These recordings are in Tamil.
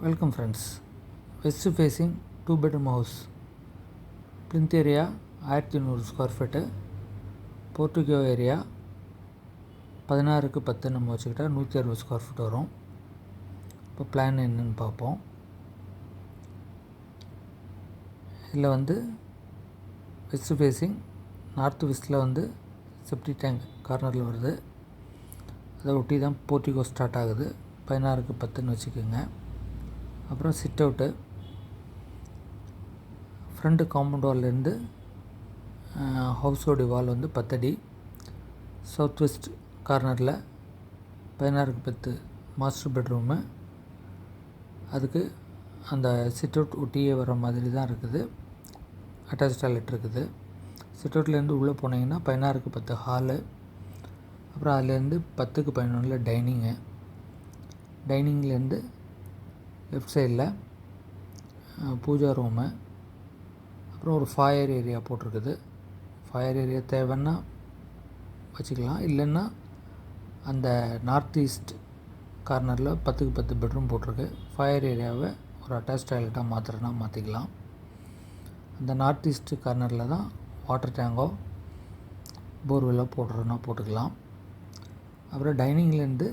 Welcome friends west facing two bedroom house plinth area ஆயிரத்தி நூறு ஸ்கொயர் ஃபீட்டு போர்ட்டுகோ ஏரியா பதினாறுக்கு பத்து நம்ம வச்சுக்கிட்டால் நூற்றி அறுபது ஸ்கொயர் ஃபீட் வரும். இப்போ பிளான் என்னன்னு பார்ப்போம். இதில் வந்து வெஸ்ட் ஃபேஸிங் நார்த் வெஸ்ட்டில் வந்து செப்டி டேங்க் கார்னரில் வருது. அதை ஒட்டி தான் போர்ட்டிகோ ஸ்டார்ட் ஆகுது. பதினாறுக்கு பத்துன்னு வச்சுக்கோங்க. அப்புறம் சிட் அவுட்டு ஃப்ரண்ட்டு காம்பவுண்ட் வால்லேருந்து ஹவுஸோடைய வால் வந்து பத்தடி. சவுத் வெஸ்ட் கார்னரில் பதினாறுக்கு பத்து மாஸ்டர் பெட்ரூமு அதுக்கு அந்த சிட் அவுட் ஒட்டியே வர மாதிரி தான் இருக்குது. அட்டாச் டாய்லெட் இருக்குது. சிட் அவுட்லேருந்து உள்ளே போனீங்கன்னா பதினாறுக்கு பத்து ஹாலு அப்புறம் அதுலேருந்து பத்துக்கு பதினொன்றில் டைனிங்கு டைனிங்லேருந்து லெஃப்ட் சைடில் பூஜா ரூமு அப்புறம் ஒரு ஃபயர் ஏரியா போட்டிருக்குது. ஃபயர் ஏரியா தேவைன்னா வச்சுக்கலாம். இல்லைன்னா அந்த நார்த் ஈஸ்ட் கார்னரில் பத்துக்கு பத்து பெட்ரூம் போட்டிருக்கு. ஃபயர் ஏரியாவை ஒரு அட்டாச் டாய்லெட்டாக மாற்றுறனா மாற்றிக்கலாம் அந்த நார்த் ஈஸ்ட் கார்னரில் தான் வாட்டர் டேங்கோ போர்வெல்லோ போடுறதுனா போட்டுக்கலாம். அப்புறம் டைனிங்லேருந்து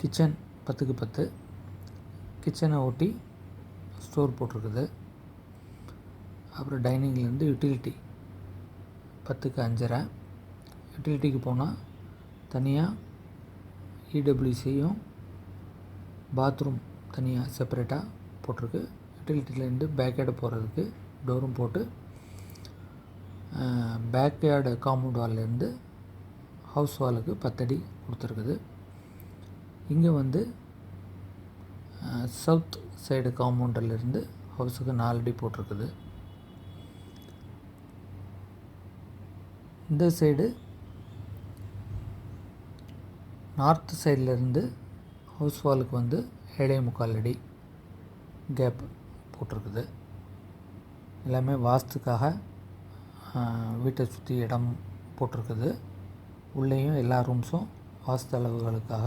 கிச்சன் பத்துக்கு பத்து. கிச்சனை ஒட்டி ஸ்டோர் போட்டிருக்குது. அப்புறம் டைனிங்லேருந்து யூட்டிலிட்டி பத்துக்கு அஞ்சரை. யூட்டிலிட்டிக்கு போனால் தனியாக இடபிள்யூசியும் பாத்ரூம் தனியாக செப்பரேட்டாக போட்டிருக்கு. யூட்டிலிட்டிலேருந்து பேக்யார்டு போகிறதுக்கு டோரும் போட்டு பேக்யார்டு காம்பவுண்ட் வால்லேருந்து ஹவுஸ் வாலுக்கு பத்தடி கொடுத்துருக்குது. இங்கே வந்து சவுத் சைடு காம்பவுண்டிலிருந்து ஹவுஸுக்கு நாலு அடி போட்டிருக்குது. இந்த சைடு நார்த் சைட்லேருந்து ஹவுஸ் வாலுக்கு வந்து ஏழே முக்கால் அடி கேப் போட்டிருக்குது. எல்லாமே வாஸ்துக்காக வீட்டை சுற்றி இடம் போட்டிருக்குது. உள்ளேயும் எல்லா ரூம்ஸும் வாஸ்து அளவுகளுக்காக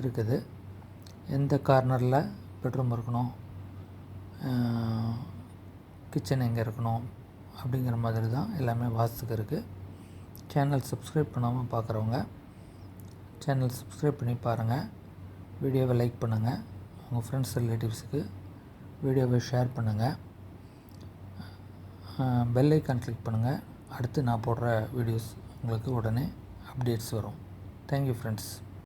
இருக்குது. எந்த கார்னரில் பெட்ரூம் இருக்கணும்? கிச்சன் எங்கே இருக்கணும்? அப்படிங்கிற மாதிரி தான் எல்லாமே வாஸ்துக்கு இருக்குது சேனல் சப்ஸ்கிரைப் பண்ணாமல் பார்க்குறவங்க சேனல் சப்ஸ்கிரைப் பண்ணி பாருங்கள் வீடியோவை லைக் பண்ணுங்கள் உங்கள் ஃப்ரெண்ட்ஸ் ரிலேட்டிவ்ஸுக்கு வீடியோவை ஷேர் பண்ணுங்கள் பெல் ஐக்கான் கிளிக் பண்ணுங்கள் அடுத்து நான் போடுற வீடியோஸ் உங்களுக்கு உடனே அப்டேட்ஸ் வரும். Thank you friends